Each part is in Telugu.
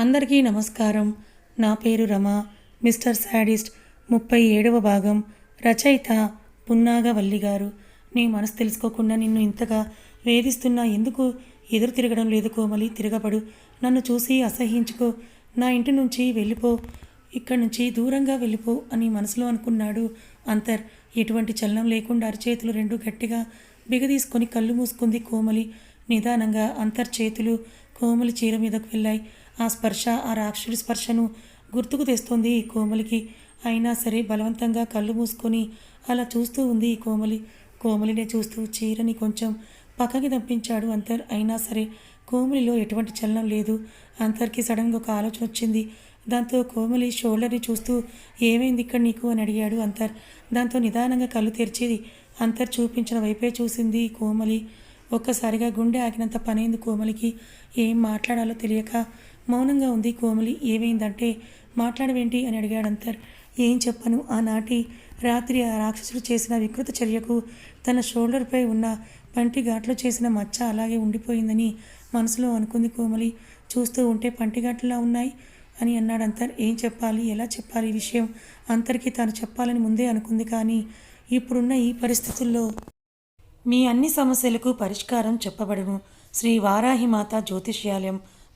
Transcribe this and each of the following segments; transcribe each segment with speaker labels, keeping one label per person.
Speaker 1: అందరికీ నమస్కారం. నా పేరు రమ. మిస్టర్ శాడిస్ట్ ముప్పై ఏడవ భాగం రచయిత పున్నాగవల్లి గారు. నీ మనసు తెలుసుకోకుండా నిన్ను ఇంతగా వేధిస్తున్నా ఎందుకు? ఎదురు తిరగడం లేదు కోమలి తిరగబడు. నన్ను చూసి అసహ్యించుకో. నా ఇంటి నుంచి వెళ్ళిపో. ఇక్కడి నుంచి దూరంగా వెళ్ళిపో అని మనసులో అనుకున్నాడు అంతర్. ఎటువంటి చలనం లేకుండా అరచేతులు రెండు గట్టిగా బిగదీసుకొని కళ్ళు మూసుకుంది కోమలి. నిదానంగా అంతర్ చేతులు కోమలి చీర మీదకు వెళ్ళాయి. ఆ స్పర్శ ఆ రాక్షసుడి స్పర్శను గుర్తుకు తెస్తోంది ఈ కోమలికి. అయినా సరే బలవంతంగా కళ్ళు మూసుకొని అలా చూస్తూ ఉంది ఈ కోమలి. కోమలినే చూస్తూ చీరని కొంచెం పక్కకి తప్పించాడు అంతర్. అయినా సరే కోమలిలో ఎటువంటి చలనం లేదు. అంతర్కి సడన్గా ఒక ఆలోచన వచ్చింది. దాంతో కోమలి షోల్డర్ని చూస్తూ ఏమైంది ఇక్కడ నీకు? అని అడిగాడు అంతర్. దాంతో నిదానంగా కళ్ళు తెరిచేది అంతర్ చూపించిన వైపే చూసింది కోమలి. ఒక్కసారిగా గుండె ఆగినంత పనైంది కోమలికి. ఏం మాట్లాడాలో తెలియక మౌనంగా ఉంది కోమలి. ఏమైందంటే మాట్లాడవేంటి అని అడిగాడు అంతర్. ఏం చెప్పను? ఆనాటి రాత్రి ఆ రాక్షసుడు చేసిన వికృత చర్యకు తన షోల్డర్పై ఉన్న పంటి ఘాట్లో చేసిన మచ్చ అలాగే ఉండిపోయిందని మనసులో అనుకుంది కోమలి. చూస్తూ ఉంటే పంటిఘాట్లా ఉన్నాయి అని అన్నాడు అంతర్. ఏం చెప్పాలి? ఎలా చెప్పాలి ఈ విషయం? అంతర్కి తాను చెప్పాలని ముందే అనుకుంది కానీ ఇప్పుడున్న ఈ పరిస్థితుల్లో మీ అన్ని సమస్యలకు పరిష్కారం చెప్పబడను శ్రీ వారాహిమాత జ్యోతిష్యాలయం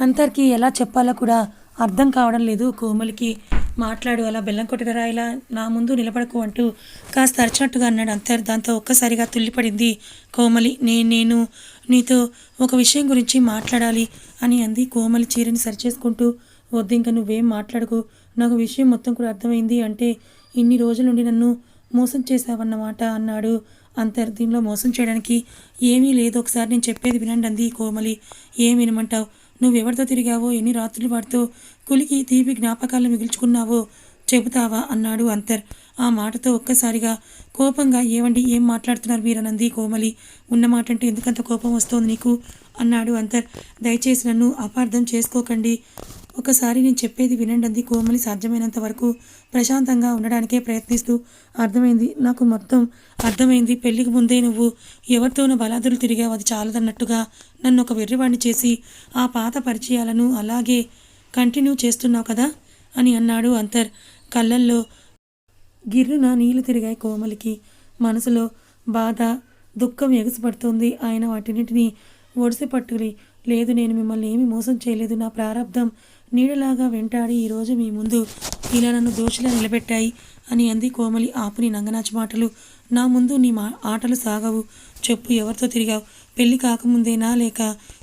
Speaker 1: అంతర్కి ఎలా చెప్పాలో కూడా అర్థం కావడం లేదు. కోమలికి మాట్లాడు అలా బెల్లం కొట్టిన ఇలా నా ముందు నిలబడకు అంటూ కాస్త అరిచినట్టుగా అన్నాడు అంతర్. దాంతో ఒక్కసారిగా తుల్లిపడింది కోమలి. నేను నేను నీతో ఒక విషయం గురించి మాట్లాడాలి అని అంది. కోమలి చీరని సరిచేసుకుంటూ వద్దు ఇంకా నువ్వేం మాట్లాడకు. నాకు విషయం మొత్తం కూడా అర్థమైంది అంటే ఇన్ని రోజుల నుండి నన్ను మోసం చేశావన్నమాట అన్నాడు అంతర్. దీనిలో మోసం చేయడానికి ఏమీ లేదు. ఒకసారి నేను చెప్పేది వినండి అంది కోమలి. ఏం వినమంటావు? నువ్వెవరితో తిరిగావో ఎన్ని రాత్రులు వాడితో కులికి తీపి జ్ఞాపకాలు మిగుల్చుకున్నావో చెబుతావా? అన్నాడు అంతర్. ఆ మాటతో ఒక్కసారిగా కోపంగా ఏవండి ఏం మాట్లాడుతున్నారు మీరనంది కోమలి? ఉన్న మాట అంటే ఎందుకంత కోపం వస్తోంది నీకు? అన్నాడు అంతర్. దయచేసి నన్ను అపార్థం చేసుకోకండి. ఒకసారి నేను చెప్పేది వినండి కోమలి సాధ్యమైనంత వరకు ప్రశాంతంగా ఉండడానికే ప్రయత్నిస్తూ అర్థమైంది. నాకు మొత్తం అర్థమైంది. పెళ్ళికి ముందే నువ్వు ఎవరితోనూ బలాదులు తిరిగావు. అది చాలదన్నట్టుగా నన్ను ఒక వెర్రివాణ్ణి చేసి ఆ పాత పరిచయాలను అలాగే కంటిన్యూ చేస్తున్నావు కదా? అని అన్నాడు అంతర్ కళ్ళల్లో గిర్రున నీళ్ళు తిరిగాయి కోమలికి. మనసులో బాధ దుఃఖం ఎగసిపడుతుంది. ఆయన వాటినిటిని ఒడిసి పట్టుకుని లేదు నేను మిమ్మల్ని ఏమి మోసం చేయలేదు. నా ప్రారంధం నీడలాగా వెంటాడి ఈరోజు మీ ముందు ఇలా నన్ను దోషిలా నిలబెట్టాయి అని అంది కోమలి. ఆపుని నంగనాచి మాటలు. నా ముందు నీ మా ఆటలు సాగవు. చెప్పు ఎవరితో తిరిగావు? పెళ్ళి కాకముందేనా లేక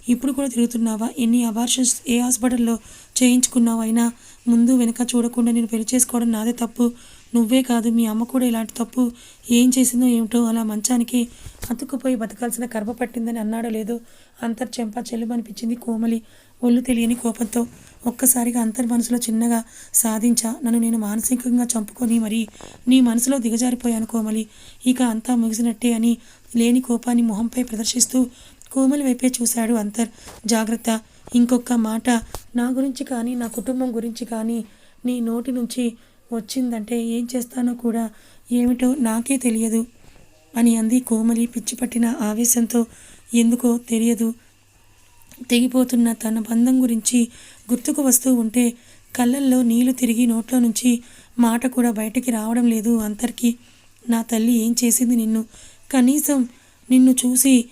Speaker 1: ఇప్పుడు కూడా తిరుగుతున్నావా? ఎన్ని అబార్షన్స్ ఏ హాస్పిటల్లో చేయించుకున్నావైనా ముందు వెనక చూడకుండా నేను పెళ్ళి చేసుకోవడం నాదే తప్పు. నువ్వే కాదు మీ అమ్మ కూడా ఇలాంటి తప్పు ఏం చేసిందో ఏమిటో అలా మంచానికి అతుక్కుపోయి బతకాల్సిన కర్మ పట్టిందని అన్నాడో లేదో అంతర్ చెంప చెల్లుమనిపించింది కోమలి. ఒళ్ళు తెలియని కోపంతో ఒక్కసారిగా అంతర్ మనసులో చిన్నగా సాధించా. నన్ను నేను మానసికంగా చంపుకొని మరి నీ మనసులో దిగజారిపోయాను కోమలి. ఇక అంతా ముగిసినట్టే అని లేని కోపాన్ని మొహంపై ప్రదర్శిస్తూ కోమలి వైపే చూశాడు అంతర్. జాగ్రత్త ఇంకొక మాట నా గురించి కానీ నా కుటుంబం గురించి కానీ నీ నోటి నుంచి వచ్చిందంటే ఏం చేస్తానో కూడా ఏమిటో నాకే తెలియదు అని అంది కోమలి పిచ్చిపట్టిన ఆవేశంతో. ఎందుకో తెలియదు. తెగిపోతున్న తన బంధం గురించి గుర్తుకు వస్తూ ఉంటే కళ్ళల్లో నీళ్ళు తిరిగి నోట్లో నుంచి మాట కూడా బయటికి రావడం లేదు అంతర్కి. నా తల్లి ఏం చేసింది నిన్ను? కనీసం నిన్ను చూసి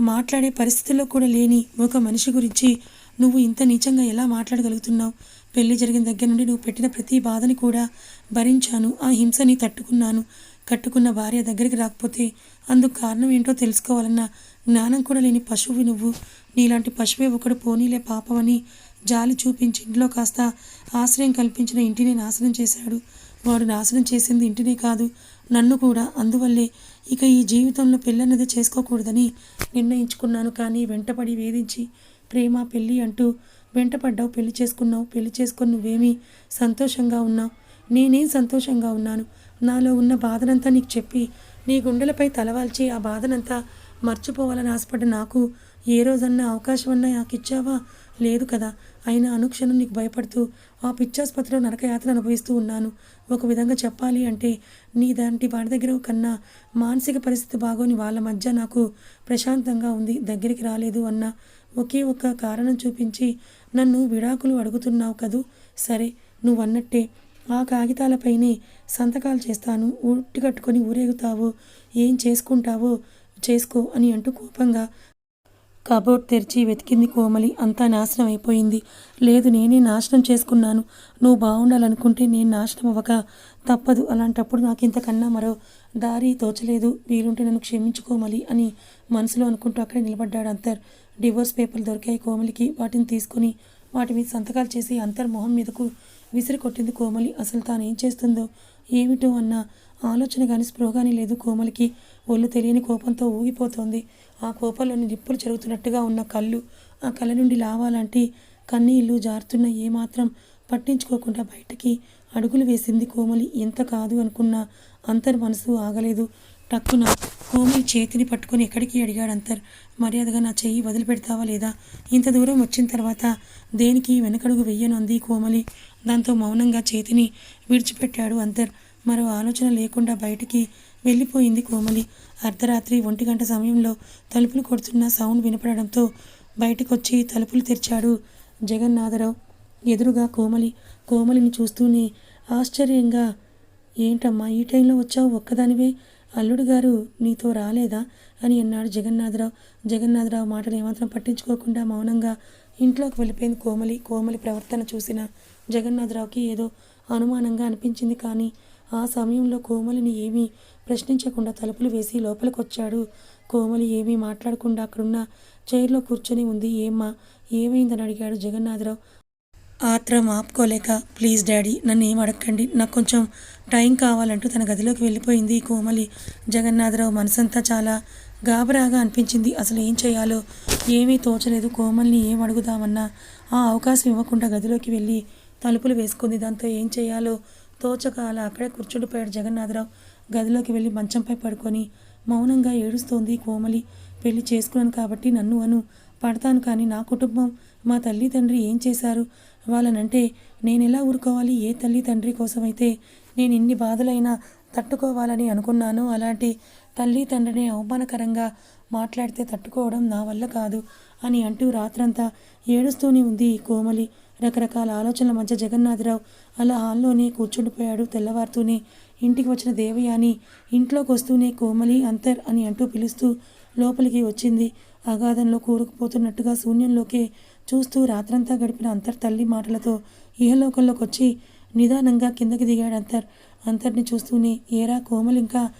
Speaker 1: మాట్లాడే పరిస్థితుల్లో కూడా లేని ఒక మనిషి గురించి నువ్వు ఇంత నీచంగా ఎలా మాట్లాడగలుగుతున్నావు? పెళ్ళి జరిగిన దగ్గర నుండి నువ్వు పెట్టిన ప్రతి బాధని కూడా భరించాను. ఆ హింసని తట్టుకున్నాను. కట్టుకున్న భార్య దగ్గరికి రాకపోతే అందుకు కారణం ఏంటో తెలుసుకోవాలన్న జ్ఞానం కూడా లేని పశువు నువ్వు. నీలాంటి పశువే ఒకడు పోనీలే పాపమని జాలి చూపించి ఇంట్లో కాస్త ఆశ్రయం కల్పించిన ఇంటిని నాశనం చేశాడు. వాడు నాశనం చేసింది ఇంటినే కాదు నన్ను కూడా. అందువల్లే ఇక ఈ జీవితంలో పెళ్ళన్నది చేసుకోకూడదని నిర్ణయించుకున్నాను కానీ వెంటపడి వేధించి ప్రేమ పెళ్ళి అంటూ వెంటపడ్డావు పెళ్ళి చేసుకున్నావు పెళ్ళి చేసుకొని నువ్వేమీ సంతోషంగా ఉన్నావు నేనేం సంతోషంగా ఉన్నాను? నాలో ఉన్న బాధనంతా నీకు చెప్పి నీ గుండెలపై తలవాల్చి ఆ బాధనంతా మర్చిపోవాలని ఆశపడ్డ నాకు ఏ రోజన్నా అవకాశం అన్నా నాకు ఇచ్చావా లేదు కదా. అయినా అనుక్షణం నీకు భయపడుతూ ఆ పిచ్చాసుపత్రిలో నరకయాత్ర అనుభవిస్తూ ఉన్నాను. ఒక విధంగా చెప్పాలి అంటే నీ దాంటి వాడి దగ్గర కన్నా మానసిక పరిస్థితి బాగోని వాళ్ళ మధ్య నాకు ప్రశాంతంగా ఉంది దగ్గరికి రాలేదు అన్న ఒకే ఒక్క కారణం చూపించి నన్ను విడాకులు అడుగుతున్నావు కదూ? సరే నువ్వు అన్నట్టే ఆ కాగితాలపైనే సంతకాలు చేస్తాను. ఉట్టి కట్టుకొని ఊరేగుతావో. ఏం చేసుకుంటావో చేసుకో అని అంటూ కోపంగా కబోర్డ్ తెరిచి వెతికింది కోమలి. అంతా నాశనం అయిపోయింది. లేదు నేనే నాశనం చేసుకున్నాను. నువ్వు బాగుండాలనుకుంటే నేను నాశనం అవ్వక తప్పదు. అలాంటప్పుడు నాకు ఇంతకన్నా మరో దారి తోచలేదు. వీలుంటే నన్ను క్షమించుకోమలి అని మనసులో అనుకుంటూ అక్కడే నిలబడ్డాడు అంతర్. డివోర్స్ పేపర్లు దొరికాయి కోమలికి. వాటిని తీసుకుని వాటి మీద సంతకాలు చేసి అంతర్ మొహం మీదకు విసిరి కొట్టింది కోమలి. అసలు తాను ఏం చేస్తుందో ఏమిటో అన్న ఆలోచన కానీ స్పృహ కానీ లేదు కోమలికి. ఒళ్ళు తెలియని కోపంతో ఊగిపోతోంది. ఆ కోపంలోని నిప్పులు చెరుగుతున్నట్టుగా ఉన్న కళ్ళు ఆ కళ్ళ నుండి లావాలాంటి కన్నీళ్ళు జారుతున్న ఏమాత్రం పట్టించుకోకుండా బయటకి అడుగులు వేసింది కోమలి. ఎంత కాదు అనుకున్నా అంతర్ మనసు ఆగలేదు. టక్కున కోమలి చేతిని పట్టుకొని ఎక్కడికి అడిగాడు అంతర్. మర్యాదగా నా చెయ్యి వదిలిపెడతావా లేదా? ఇంత దూరం వచ్చిన తర్వాత దేనికి వెనకడుగు వెయ్యను అంది కోమలి. దాంతో మౌనంగా చేతిని విడిచిపెట్టాడు అంతర్. మరో ఆలోచన లేకుండా బయటికి వెళ్ళిపోయింది కోమలి. అర్ధరాత్రి ఒంటి గంట సమయంలో తలుపులు కొడుతున్న సౌండ్ వినపడడంతో బయటకొచ్చి తలుపులు తెరిచాడు జగన్నాథరావు. ఎదురుగా కోమలి. కోమలిని చూస్తూనే ఆశ్చర్యంగా ఏంటమ్మా ఈ టైంలో వచ్చావు ఒక్కదానివే? అల్లుడు గారు నీతో రాలేదా? అని అన్నాడు జగన్నాథరావు. జగన్నాథరావు మాటలు ఏమాత్రం పట్టించుకోకుండా మౌనంగా ఇంట్లోకి వెళ్ళిపోయింది కోమలి. కోమలి ప్రవర్తన చూసిన జగన్నాథరావుకి ఏదో అనుమానంగా అనిపించింది కానీ ఆ సమయంలో కోమలిని ఏమీ ప్రశ్నించకుండా తలుపులు వేసి లోపలికొచ్చాడు. కోమలి ఏమీ మాట్లాడకుండా అక్కడున్న చైర్లో కూర్చొని ఉంది. ఏమ్మా ఏమైందని అడిగాడు జగన్నాథరావు. ఆత్రం ఆపుకోలేక ప్లీజ్ డాడీ నన్ను ఏం అడగండి నాకు కొంచెం టైం కావాలంటూ తన గదిలోకి వెళ్ళిపోయింది కోమలి. జగన్నాథరావు మనసంతా చాలా గాబరాగా అనిపించింది. అసలు ఏం చేయాలో ఏమీ తోచలేదు. కోమల్ని ఏం అడుగుదామన్నా ఆ అవకాశం ఇవ్వకుండా గదిలోకి వెళ్ళి తలుపులు వేసుకుంది. దాంతో ఏం చేయాలో తోచక అలా అక్కడే కూర్చుండిపోయాడు జగన్నాథరావు. గదిలోకి వెళ్ళి మంచంపై పడుకొని మౌనంగా ఏడుస్తోంది కోమలి. పెళ్ళి చేసుకున్నాను కాబట్టి నన్ను అను. పడతాను కానీ నా కుటుంబం మా తల్లి తండ్రి ఏం చేశారు? వాళ్ళనంటే నేను ఎలా ఊరుకోవాలి? ఏ తల్లి తండ్రి కోసమైతే నేను ఇన్ని బాధలైనా తట్టుకోవాలని అనుకున్నానో అలాంటి తల్లి తండ్రిని అవమానకరంగా మాట్లాడితే తట్టుకోవడం నా వల్ల కాదు అని అంటూ రాత్రంతా ఏడుస్తూనే ఉంది కోమలి. రకరకాల ఆలోచనల మధ్య జగన్నాథరావు అలా హాల్లోనే కూర్చుండిపోయాడు తెల్లవారుతూనే. ఇంటికి వచ్చిన దేవయాని ఇంట్లోకి వస్తూనే కోమలి అంతర్ అని అంటూ పిలుస్తూ లోపలికి వచ్చింది. అగాధంలో కూరుకుపోతున్నట్టుగా శూన్యంలోకే చూస్తూ రాత్రంతా గడిపిన అంతర్ తల్లి మాటలతో ఇహలోకంలోకి వచ్చి నిదానంగా కిందకి దిగాడు అంతర్. అంతర్ని చూస్తూనే ఏరా కోమలి ఇంకా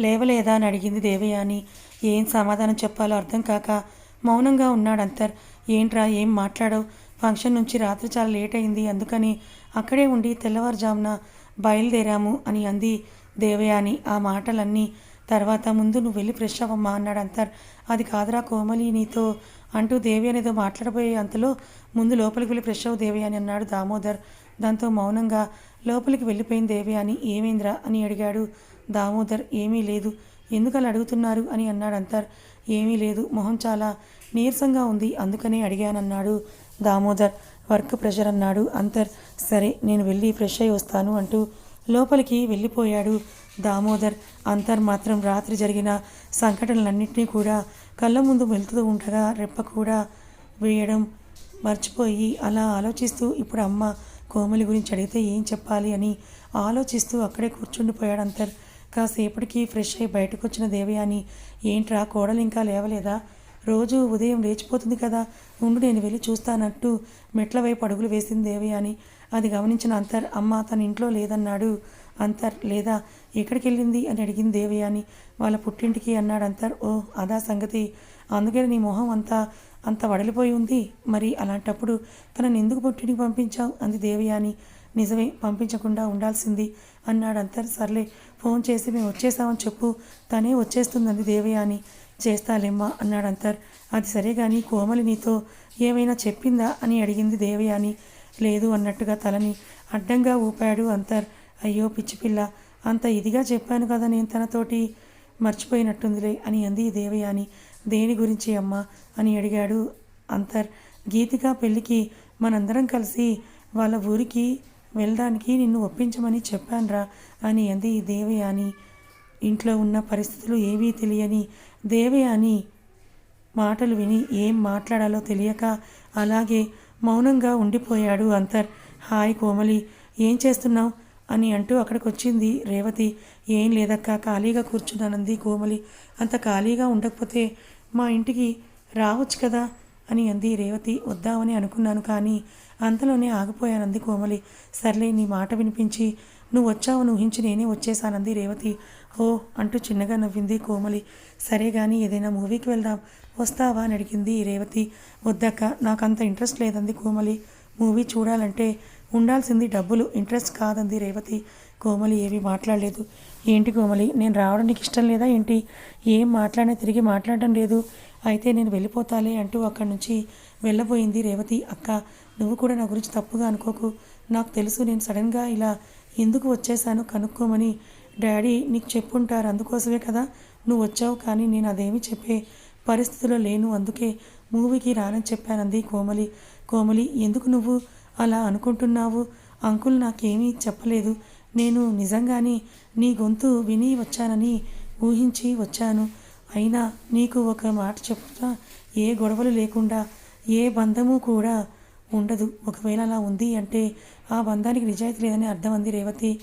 Speaker 1: లేవలేదా? అని అడిగింది దేవయాని. ఏం సమాధానం చెప్పాలో అర్థం కాక మౌనంగా ఉన్నాడు అంతర్. ఏంట్రా ఏం మాట్లాడవు? ఫంక్షన్ నుంచి రాత్రి చాలా లేట్ అయింది అందుకని అక్కడే ఉండి తెల్లవారుజామున బయలుదేరాము అని అంది దేవయాని. ఆ మాటలన్నీ తర్వాత ముందు నువ్వు వెళ్ళి ఫ్రెష్ అవ్వమ్మా అన్నాడు అంతర్. అది కాదురా కోమలి నీతో అంటూ దేవి ఏదో మాట్లాడబోయే అంతలో ముందు లోపలికి వెళ్ళి ఫ్రెష్ అవ్వు దేవయాని అన్నాడు దామోదర్. దాంతో మౌనంగా లోపలికి వెళ్ళిపోయింది దేవయాని. ఏమైందిరా అని అడిగాడు దామోదర్. ఏమీ లేదు. ఎందుకలా అడుగుతున్నారు అని అన్నాడు అంతర్. ఏమీ లేదు. మొహం చాలా నీరసంగా ఉంది. అందుకనే అడిగానన్నాడు. దామోదర్ వర్క్ ప్రెషర్ అన్నాడు. అంతర్ సరే నేను వెళ్ళి ఫ్రెష్ అయి వస్తాను అంటూ లోపలికి వెళ్ళిపోయాడు దామోదర్. అంతర్ మాత్రం రాత్రి జరిగిన సంఘటనలన్నింటినీ కూడా కళ్ళ ముందు వెళ్తూ ఉండగా రెప్ప కూడా వేయడం మర్చిపోయి అలా ఆలోచిస్తూ ఇప్పుడు అమ్మ కోమలి గురించి అడిగితే ఏం చెప్పాలి అని ఆలోచిస్తూ అక్కడే కూర్చుండిపోయాడు అంతర్. కాసేపటికి ఫ్రెష్ అయి బయటకు వచ్చిన దేవయాని ఏంట్రా కోడలు ఇంకా లేవలేదా? రోజు ఉదయం లేచిపోతుంది కదా ఉండు నేను వెళ్ళి చూస్తానట్టు మెట్ల వైపు అడుగులు వేసింది దేవయాని. అది గమనించిన అంతర్ అమ్మ తన ఇంట్లో లేదన్నాడు. అంతర్ లేదా? ఎక్కడికి వెళ్ళింది అని అడిగింది దేవయాని. వాళ్ళ పుట్టింటికి అన్నాడు అంతర్. ఓ అదా సంగతి. అందుకని నీ మొహం అంతా అంత వడలిపోయి ఉంది. మరి అలాంటప్పుడు తనని ఎందుకు పుట్టింటికి పంపించావు? అంది దేవయాని. నిజమే పంపించకుండా ఉండాల్సింది అన్నాడు అంతర్. సర్లే ఫోన్ చేసి మేము వచ్చేసామని చెప్పు తనే వచ్చేస్తుందంది దేవయాని. చేస్తాలేమ్మా అన్నాడు అంతర్. అది సరే కానీ కోమలి నీతో ఏమైనా చెప్పిందా అని అడిగింది దేవయాని. లేదు అన్నట్టుగా తలని అడ్డంగా ఊపాడు అంతర్. అయ్యో పిచ్చి పిల్ల అంత ఇదిగా చెప్పాను కదా నేను తనతోటి. మర్చిపోయినట్టుందిలే అని అంది దేవయాని. దేని గురించి అమ్మా అని అడిగాడు అంతర్. గీతిక పెళ్ళికి మనందరం కలిసి వాళ్ళ ఊరికి వెళ్ళడానికి నిన్ను ఒప్పించమని చెప్పానురా అని అంది దేవయాని. ఇంట్లో ఉన్న పరిస్థితులు ఏవీ తెలియని దేవయాని మాటలు విని ఏం మాట్లాడాలో తెలియక అలాగే మౌనంగా ఉండిపోయాడు అంతర్. హాయ్ కోమలి ఏం చేస్తున్నావు? అని అంటూ అక్కడికి వచ్చింది రేవతి. ఏం లేదక్క ఖాళీగా కూర్చున్నానంది కోమలి. అంత ఖాళీగా ఉండకపోతే మా ఇంటికి రావచ్చు కదా అని అంది రేవతి. వద్దామని అనుకున్నాను కానీ అంతలోనే ఆగిపోయానంది కోమలి. సర్లే నీ మాట వినిపించి నువ్వు వచ్చావు ఊహించి నేనే వచ్చేసానంది రేవతి. ఓ అంటూ చిన్నగా నవ్వింది కోమలి. సరే కానీ ఏదైనా మూవీకి వెళ్దాం. వస్తావా అని అడిగింది రేవతి. వద్దక్క నాకు అంత ఇంట్రెస్ట్ లేదంది కోమలి. మూవీ చూడాలంటే ఉండాల్సింది డబ్బులు ఇంట్రెస్ట్ కాదంది రేవతి. కోమలి ఏమీ మాట్లాడలేదు. ఏంటి కోమలి నేను రావడం నీకు ఇష్టం లేదా ఏంటి? ఏం మాట్లాడినా తిరిగి మాట్లాడడం లేదు. అయితే నేను వెళ్ళిపోతాలే అంటూ అక్కడి నుంచి వెళ్ళబోయింది రేవతి. అక్క నువ్వు కూడా నా గురించి తప్పుగా అనుకోకు. నాకు తెలుసు నేను సడన్గా ఇలా ఎందుకు వచ్చేసాను కనుక్కోమని డాడీ నీకు చెప్పుంటారు అందుకోసమే కదా నువ్వు వచ్చావు. కానీ నేను అదేమి చెప్పే పరిస్థితిలో లేను. అందుకే మూవీకి రానని చెప్పానంది కోమలి. కోమలి ఎందుకు నువ్వు అలా అనుకుంటున్నావు? అంకుల్ నాకేమీ చెప్పలేదు. నేను నిజంగానే నీ గొంతు విని వచ్చానని ఊహించి వచ్చాను. అయినా నీకు ఒక మాట చెప్తా ఏ గొడవలు లేకుండా ఏ బంధము కూడా ఉండదు. ఒకవేళ అలా ఉంది అంటే ఆ బంధానికి నిజాయితీ లేదని అర్థం అంది రేవతి.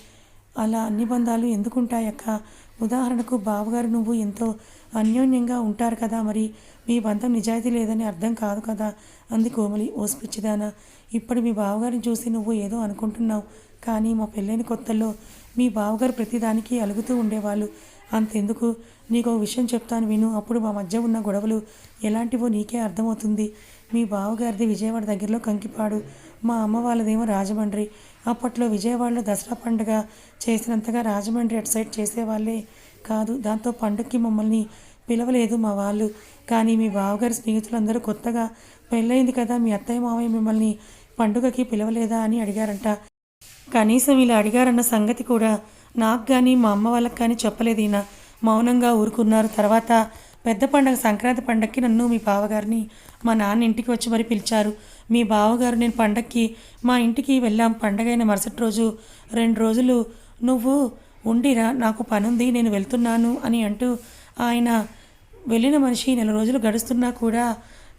Speaker 1: అలా అన్ని బంధాలు ఎందుకుంటాయక్క? ఉదాహరణకు బావగారు నువ్వు ఎంతో అన్యోన్యంగా ఉంటారు కదా మరి మీ బంధం నిజాయితీ లేదని అర్థం కాదు కదా? అంది కోమలి. ఓసిపిచ్చిదానా ఇప్పుడు మీ బావగారిని చూసి నువ్వు ఏదో అనుకుంటున్నావు. కానీ మా పెళ్ళైన కొత్తల్లో మీ బావగారు ప్రతిదానికి అలుగుతూ ఉండేవాళ్ళు. అంతెందుకు? నీకు ఒక విషయం చెప్తాను విను. అప్పుడు మా మధ్య ఉన్న గొడవలు ఎలాంటివో నీకే అర్థమవుతుంది. మీ బావగారిది విజయవాడ దగ్గరలో కంకిపాడు. మా అమ్మ వాళ్ళదేమో రాజమండ్రి. అప్పట్లో విజయవాడలో దసరా పండుగ చేసినంతగా రాజమండ్రి అటు సైడ్ చేసేవాళ్ళే కాదు. దాంతో పండుగకి మమ్మల్ని పిలవలేదు మా వాళ్ళు. కానీ మీ బావగారి స్నేహితులందరూ కొత్తగా పెళ్ళయింది కదా మీ అత్తయ్య మావయ్య మిమ్మల్ని పండుగకి పిలవలేదా అని అడిగారంట. కనీసం ఇలా అడిగారన్న సంగతి కూడా నాకు కానీ మా అమ్మ వాళ్ళకి కానీ చెప్పలేదు ఈయన. మౌనంగా ఊరుకున్నారు. తర్వాత పెద్ద పండగ సంక్రాంతి పండగకి నన్ను మీ బావగారిని మా నాన్న ఇంటికి వచ్చి మరి పిలిచారు. మీ బావగారు నేను పండక్కి మా ఇంటికి వెళ్ళాం. పండగైన మరుసటి రోజు రెండు రోజులు నువ్వు ఉండిరా నాకు పనుంది నేను వెళ్తున్నాను అని అంటూ ఆయన వెళ్ళిన మనిషి నెల రోజులు గడుస్తున్నా కూడా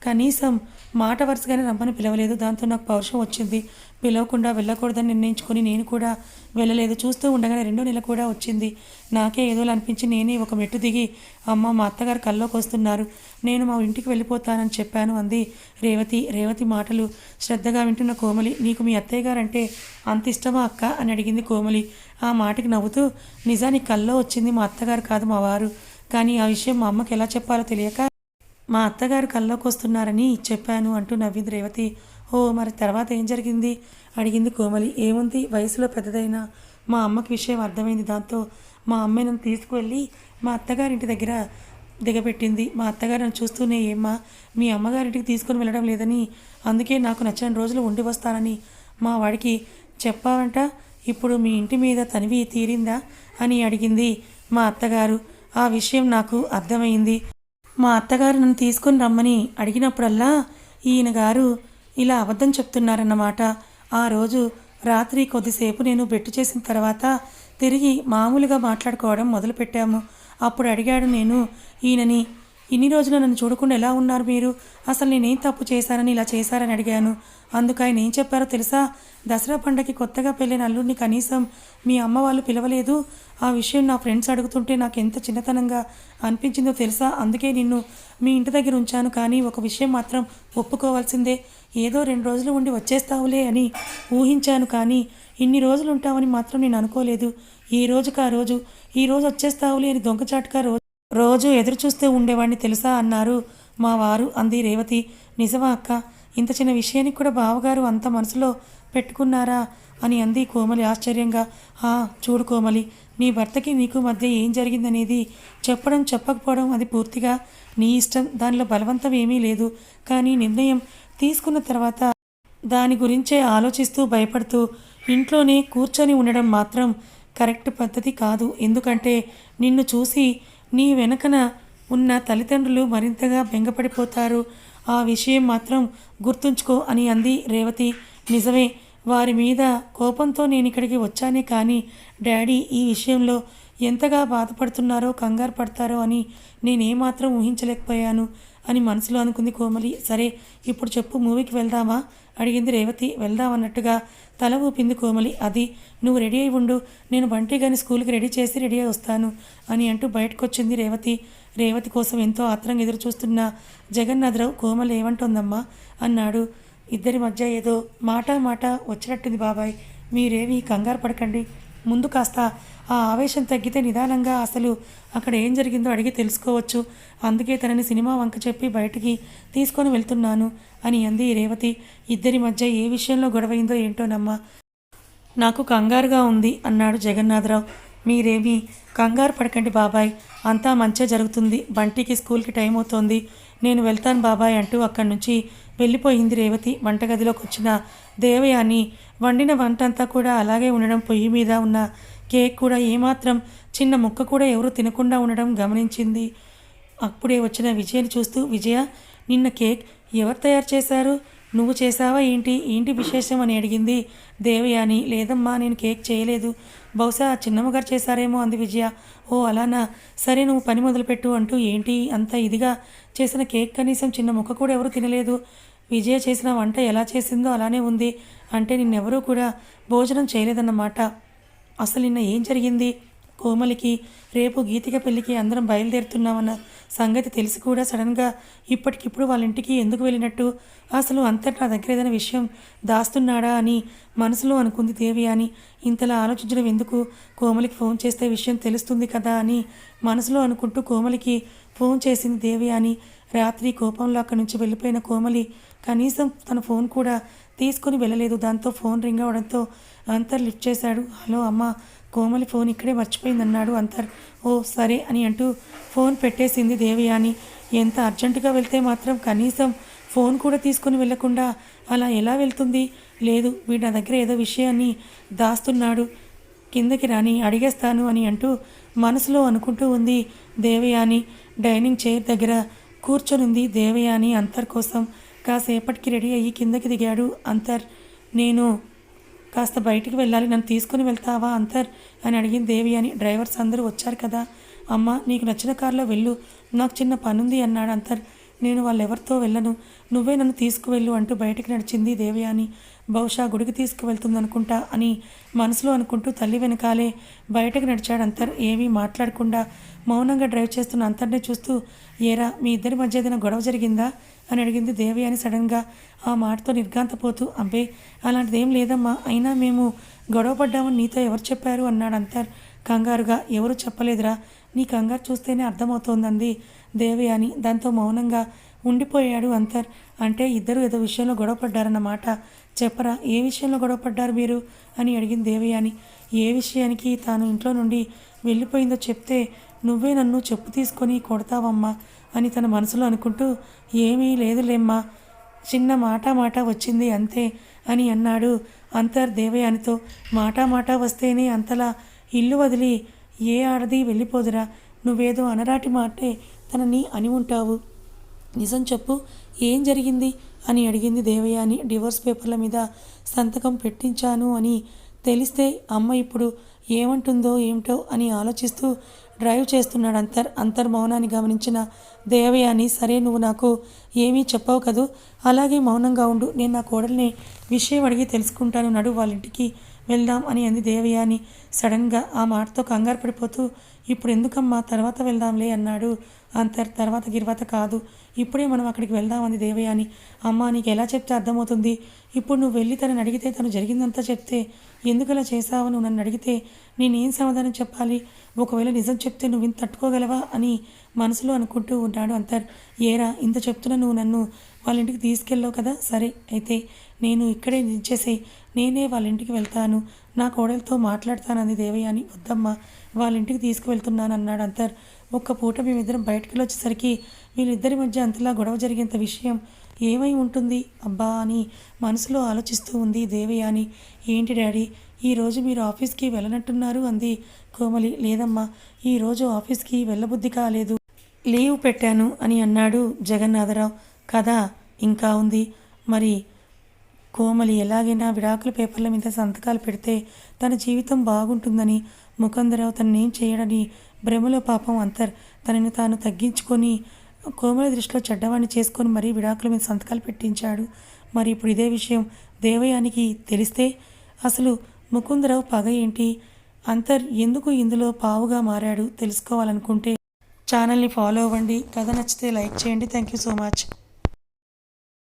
Speaker 1: కనీసం మాట వరుసగానే రమ్మని పిలవలేదు. దాంతో నాకు పౌరుషం వచ్చింది. పిలవకుండా వెళ్ళకూడదని నిర్ణయించుకొని నేను కూడా వెళ్ళలేదు. చూస్తూ ఉండగానే రెండో నెల కూడా వచ్చింది. నాకే ఏదో అనిపించి నేనే ఒక మెట్టు దిగి అమ్మ మా అత్తగారు కల్లోకి వస్తున్నారు. నేను మా ఇంటికి వెళ్ళిపోతానని చెప్పాను అంది రేవతి. రేవతి మాటలు శ్రద్ధగా వింటున్న కోమలి నీకు మీ అత్తయ్య గారు అంటే అంత ఇష్టమా అక్క? అని అడిగింది కోమలి. ఆ మాటకి నవ్వుతూ నిజానికి కల్లో వచ్చింది మా అత్తగారు కాదు మా వారు. కానీ ఆ విషయం మా అమ్మకి ఎలా చెప్పాలో తెలియక మా అత్తగారు కల్లోకి వస్తున్నారని చెప్పాను అంటూ నవ్వింది రేవతి. ఓ మరి తర్వాత ఏం జరిగింది? అడిగింది కోమలి. ఏముంది? వయసులో పెద్దదైన మా అమ్మకి విషయం అర్థమైంది. దాంతో మా అమ్మాయి నన్ను తీసుకువెళ్ళి మా అత్తగారింటి దగ్గర దిగబెట్టింది. మా అత్తగారు నన్ను చూస్తూనే ఏమ్మా మీ అమ్మగారింటికి తీసుకొని వెళ్ళడం లేదని అందుకే నాకు నచ్చిన రోజులు ఉండి వస్తానని మా వాడికి చెప్పావంట. ఇప్పుడు మీ ఇంటి మీద తనివి తీరిందా? అని అడిగింది మా అత్తగారు. ఆ విషయం నాకు అర్థమైంది. మా అత్తగారు నన్ను తీసుకొని రమ్మని అడిగినప్పుడల్లా ఈయన గారు ఇలా అబద్ధం చెప్తున్నారన్నమాట. ఆ రోజు రాత్రి కొద్దిసేపు నేను బెట్టు చేసిన తర్వాత తిరిగి మామూలుగా మాట్లాడుకోవడం మొదలుపెట్టాము. అప్పుడు అడిగాడు నేను ఈయనని ఇన్ని రోజులు నన్ను చూడకుండా ఎలా ఉన్నారు మీరు? అసలు నేనేం తప్పు చేశానని ఇలా చేశారని అడిగాను. అందుకు ఆయన ఏం చెప్పారో తెలుసా? దసరా పండగకి కొత్తగా పెళ్ళిన అల్లుడిని కనీసం మీ అమ్మ వాళ్ళు పిలవలేదు. ఆ విషయం నా ఫ్రెండ్స్ అడుగుతుంటే నాకు ఎంత చిన్నతనంగా అనిపించిందో తెలుసా? అందుకే నిన్ను మీ ఇంటి దగ్గర ఉంచాను. కానీ ఒక విషయం మాత్రం ఒప్పుకోవాల్సిందే. ఏదో రెండు రోజులు ఉండి వచ్చేస్తావులే అని ఊహించాను కానీ ఇన్ని రోజులు ఉంటావని మాత్రం నేను అనుకోలేదు. ఈ రోజుకు ఆ రోజు? ఈ రోజు వచ్చేస్తావులే అని దొంగచాటుగా రోజు రోజు ఎదురుచూస్తూ ఉండేవాడిని తెలుసా అన్నారు మా వారు. అంది రేవతి. నిజమా అక్క? ఇంత చిన్న విషయానికి కూడా బావగారు అంత మనసులో పెట్టుకున్నారా? అని అంది కోమలి ఆశ్చర్యంగా. ఆ చూడు కోమలి నీ భర్తకి నీకు మధ్య ఏం జరిగిందనేది చెప్పడం చెప్పకపోవడం అది పూర్తిగా నీ ఇష్టం. దానిలో బలవంతం ఏమీ లేదు. కానీ నిర్ణయం తీసుకున్న తర్వాత దాని గురించే ఆలోచిస్తూ భయపడుతూ ఇంట్లోనే కూర్చొని ఉండడం మాత్రం కరెక్ట్ పద్ధతి కాదు. ఎందుకంటే నిన్ను చూసి నీ వెనకన ఉన్న తల్లిదండ్రులు మరింతగా బెంగపడిపోతారు. ఆ విషయం మాత్రం గుర్తుంచుకో అని అంది రేవతి. నిజమే వారి మీద కోపంతో నేను ఇక్కడికి వచ్చానే కానీ డాడీ ఈ విషయంలో ఎంతగా బాధపడుతున్నారో కంగారు పడతారో అని నేనేమాత్రం ఊహించలేకపోయాను అని మనసులో అనుకుంది కోమలి. సరే ఇప్పుడు చెప్పు మూవీకి వెళ్దామా? అడిగింది రేవతి. వెళ్దామన్నట్టుగా తల ఊపింది కోమలి. అది నువ్వు రెడీ అయి ఉండు. నేను బంటి గాని స్కూల్కి రెడీ చేసి రెడీ అయి వస్తాను అని అంటూ బయటకొచ్చింది రేవతి. రేవతి కోసం ఎంతో ఆత్రంగా ఎదురు చూస్తున్న జగన్నాథరావు కోమలి ఏమంటోందమ్మా అన్నాడు. ఇద్దరి మధ్య ఏదో మాట మాట వచ్చినట్టుంది బాబాయ్. మీరేమీ కంగారు పడకండి. ముందు కాస్త ఆ ఆవేశం తగ్గితే నిదానంగా అసలు అక్కడ ఏం జరిగిందో అడిగి తెలుసుకోవచ్చు. అందుకే తనని సినిమా వంక చెప్పి బయటికి తీసుకొని వెళ్తున్నాను అని అంది రేవతి. ఇద్దరి మధ్య ఏ విషయంలో గొడవైందో ఏంటోనమ్మా నాకు కంగారుగా ఉంది అన్నాడు జగన్నాథరావు. మీరేమీ కంగారు పడకండి బాబాయ్. అంతా మంచే జరుగుతుంది. బంటికి స్కూల్కి టైం అవుతోంది. నేను వెళ్తాను బాబాయ్ అంటూ అక్కడి నుంచి వెళ్ళిపోయింది రేవతి. వంటగదిలోకి వచ్చిన దేవయాని వండిన వంట అంతా కూడా అలాగే ఉండడం పొయ్యి మీద ఉన్న కేక్ కూడా ఏమాత్రం చిన్న ముక్క కూడా ఎవరు తినకుండా ఉండడం గమనించింది. అప్పుడే వచ్చిన విజయని చూస్తూ విజయ నిన్న కేక్ ఎవరు తయారు చేశారు? నువ్వు చేసావా ఏంటి? ఏంటి విశేషం? అని అడిగింది. దేవయాని లేదమ్మా నేను కేక్ చేయలేదు. బహుశా చిన్నమ్మగారు చేశారేమో అంది విజయ. ఓ అలానా? సరే నువ్వు పని మొదలుపెట్టు అంటూ ఏంటి? అంత ఇదిగా చేసిన కేక్ కనీసం చిన్న ముక్క కూడా ఎవరు తినలేదు. విజయ చేసిన వంట ఎలా చేసిందో అలానే ఉంది. అంటే నిన్నెవరూ కూడా భోజనం చేయలేదన్నమాట. అసలు నిన్న ఏం జరిగింది? కోమలికి రేపు గీతిక పెళ్ళికి అందరం బయలుదేరుతున్నామన్న సంగతి తెలిసి కూడా సడన్గా ఇప్పటికిప్పుడు వాళ్ళ ఇంటికి ఎందుకు వెళ్ళినట్టు? అసలు అంతటా నా దగ్గర ఏదైనా విషయం దాస్తున్నాడా అని మనసులో అనుకుంది దేవి అని ఇంతలా ఆలోచించడం ఎందుకు? కోమలికి ఫోన్ చేస్తే విషయం తెలుస్తుంది కదా అని మనసులో అనుకుంటూ కోమలికి ఫోన్ చేసింది దేవి అని రాత్రి కోపంలో అక్కడి నుంచి వెళ్ళిపోయిన కోమలి కనీసం తన ఫోన్ కూడా తీసుకుని వెళ్ళలేదు. దాంతో ఫోన్ రింగ్ అవడంతో అంతర్ లిఫ్ట్ చేశాడు. హలో అమ్మ కోమలి ఫోన్ ఇక్కడే మర్చిపోయిందన్నాడు అంతర్. ఓ సరే అని అంటూ ఫోన్ పెట్టేసింది దేవయాని. ఎంత అర్జెంటుగా వెళ్తే మాత్రం కనీసం ఫోన్ కూడా తీసుకుని వెళ్ళకుండా అలా ఎలా వెళ్తుంది? లేదు వీడి నా దగ్గర ఏదో విషయాన్ని దాస్తున్నాడు. కిందకి రాని అడిగేస్తాను అని అంటూ మనసులో అనుకుంటూ ఉంది దేవయాని. డైనింగ్ చైర్ దగ్గర కూర్చొనుంది దేవయాని అంతర్ కోసం. కాసేపటికి రెడీ అయ్యి కిందకి దిగాడు. అంతర్ నేను కాస్త బయటికి వెళ్ళాలి. నన్ను తీసుకుని వెళ్తావా అంతర్ అని అడిగింది దేవి. అని డ్రైవర్స్ అందరూ వచ్చారు కదా. అమ్మ నీకు నచ్చిన కారులో వెళ్ళు. నాకు చిన్న పనుంది అన్నాడు అంతర్. నేను వాళ్ళెవరితో వెళ్ళను. నువ్వే నన్ను తీసుకువెళ్ళు అంటూ బయటికి నడిచింది దేవి అని. బహుశా గుడికి తీసుకువెళ్తుందనుకుంటా అని మనసులో అనుకుంటూ తల్లి వెనకాలే బయటకు నడిచాడు అంతర్. ఏమీ మాట్లాడకుండా మౌనంగా డ్రైవ్ చేస్తున్న అంతర్ని చూస్తూ ఏరా మీ ఇద్దరి మధ్య ఏదైనా గొడవ జరిగిందా? అని అడిగింది దేవి అని సడన్గా ఆ మాటతో నిర్గాంతపోతూ అబ్బే అలాంటిదేం లేదమ్మా. అయినా మేము గొడవ పడ్డామని నీతో ఎవరు చెప్పారు? అన్నాడు అంతర్ కంగారుగా. ఎవరు చెప్పలేదురా. నీ కంగారు చూస్తేనే అర్థమవుతోందంది దేవయాని దాంతో మౌనంగా ఉండిపోయాడు అంతర్. అంటే ఇద్దరు ఏదో విషయంలో గొడవ పడ్డారన్నమాట. చెప్పరా ఏ విషయంలో గొడవ పడ్డారు మీరు? అని అడిగింది దేవయాని ఏ విషయానికి తాను ఇంట్లో నుండి వెళ్ళిపోయిందో చెప్తే నువ్వే నన్ను చెప్పు తీసుకొని కొడతావమ్మా. అని తన మనసులో అనుకుంటూ ఏమీ లేదులేమ్మా చిన్న మాట మాట వచ్చింది అంతే అని అన్నాడు అంతర్ దేవయానితో మాట మాట వస్తేనే అంతలా ఇల్లు వదిలి ఏ ఆడది వెళ్ళిపోదురా నువ్వేదో అనరాటి మాటే తనని అని ఉంటావు. నిజం చెప్పు ఏం జరిగింది? అని అడిగింది దేవయాని. డివోర్స్ పేపర్ల మీద సంతకం పెట్టించాను అని తెలిస్తే అమ్మ ఇప్పుడు ఏమంటుందో ఏమిటో అని ఆలోచిస్తూ డ్రైవ్ చేస్తున్నాడు అంతర్ అంతర్ మౌనాన్ని గమనించిన దేవయాని సరే నువ్వు నాకు ఏమీ చెప్పవు కదూ? అలాగే మౌనంగా ఉండు నేను నా కోడల్ని విషయం అడిగి తెలుసుకుంటాను నడు వాళ్ళ ఇంటికి వెళ్దాం అని అంది దేవయాని. సడన్గా ఆ మాటతో కంగారు పడిపోతూ ఇప్పుడు ఎందుకమ్మా తర్వాత వెళ్దాంలే అన్నాడు. అంతర్ తర్వాత గిర్వాత కాదు. ఇప్పుడే మనం అక్కడికి వెళ్దాం దేవయ్య అని అమ్మ నీకు ఎలా చెప్తే అర్థమవుతుంది? ఇప్పుడు నువ్వు వెళ్ళి తనని అడిగితే తను జరిగిందంతా చెప్తే ఎందుకలా చేశావు నువ్వు నన్ను అడిగితే? నేనేం సమాధానం చెప్పాలి? ఒకవేళ నిజం చెప్తే నువ్వు ఇంత తట్టుకోగలవా అని మనసులో అనుకుంటూ ఉంటాడు అంతర్. ఏరా ఇంత చెప్తున్నా నువ్వు నన్ను వాళ్ళ ఇంటికి తీసుకెళ్ళావు కదా? సరే అయితే నేను ఇక్కడే నిలిచేసే నేనే వాళ్ళ ఇంటికి వెళ్తాను. నా కోడలతో మాట్లాడతానంది దేవయాని. వద్దమ్మా వాళ్ళ ఇంటికి తీసుకువెళ్తున్నాను అన్నాడు అంతర్. ఒక్క పూట మేమిద్దరం బయటకు వచ్చేసరికి వీళ్ళిద్దరి మధ్య అంతలా గొడవ జరిగేంత విషయం ఏమై ఉంటుంది? అబ్బా అని మనసులో ఆలోచిస్తూ ఉంది దేవయాని. ఏంటి డాడీ ఈరోజు మీరు ఆఫీస్కి వెళ్ళనట్టున్నారు అంది కోమలి. లేదమ్మా ఈరోజు ఆఫీస్కి వెళ్ళబుద్ధి కాలేదు. లీవ్ పెట్టాను అని అన్నాడు జగన్నాథరావు. కదా ఇంకా ఉంది. మరి కోమలి ఎలాగైనా విడాకుల పేపర్ల మీద సంతకాలు పెడితే తన జీవితం బాగుంటుందని ముకుందరావు తననేం చేయడని భ్రమలో పాపం అంతర్ తనని తాను తగ్గించుకొని కోమలి దృష్టిలో చెడ్డవాణ్ణి చేసుకొని మరీ విడాకుల మీద సంతకాలు పెట్టించాడు. మరి ఇప్పుడు ఇదే విషయం దేవయానికి తెలిస్తే అసలు ముకుందరావు పగ ఏంటి? అంతర్ ఎందుకు ఇందులో పావుగా మారాడు తెలుసుకోవాలనుకుంటే ఛానల్ని ఫాలో అవ్వండి. కథ నచ్చితే లైక్ చేయండి. Thank you so much.